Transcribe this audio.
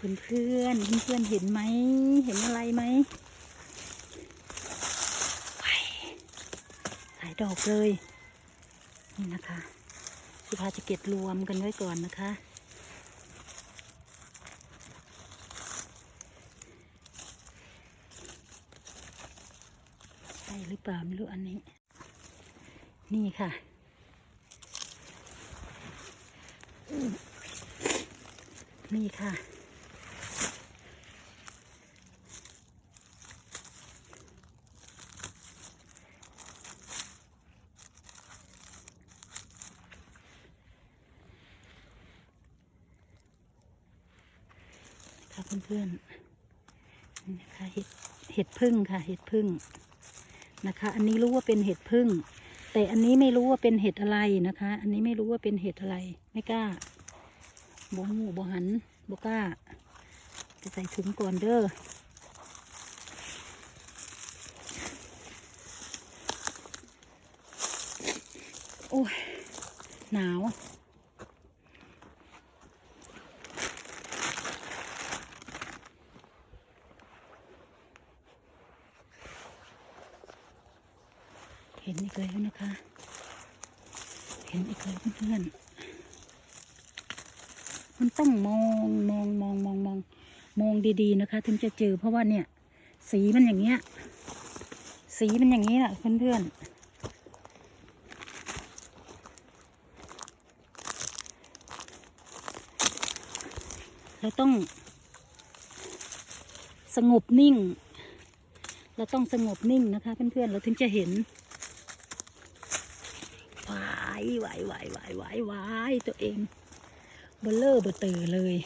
เพื่อนเพื่อนเพื่อนเห็นไหม เห็นอะไรไหมว้ายหลายดอกเลย นี่นะคะสุภาจะเก็บรวมกันไว้ก่อนนะคะ ใช่หรือเปล่าไม่รู้อันนี้ นี่ค่ะนี่ค่ะ เพื่อนๆนี่นะคะเห็ดเห็ดพึ่งค่ะเห็ดพึ่งนะคะ อันนี้รู้ว่าเป็นเห็ดพึ่ง แต่อันนี้ไม่รู้ว่าเป็นเห็ดอะไรนะคะ อันนี้ไม่รู้ว่าเป็นเห็ดอะไร ไม่กล้าบหมูบหันบกล้าจะใส่ถุงก่อนเด้อโอ้ยหนาว ห็นอีกแล้วนะคะ เห็นอีกแล้วเพื่อนๆมันต้องมองมองมองมองมองมองดีๆนะคะ ถึงจะเจอเพราะว่าเนี่ย สีมันอย่างเงี้ย สีมันอย่างนี้แหละเพื่อนๆเราต้อง สงบนิ่ง เราต้องสงบนิ่งนะคะ เพื่อนๆ เราถึงจะเห็น วายวไหวไหวไหวไหวตัวเองเบลเลอร์เบลเตอร์เลย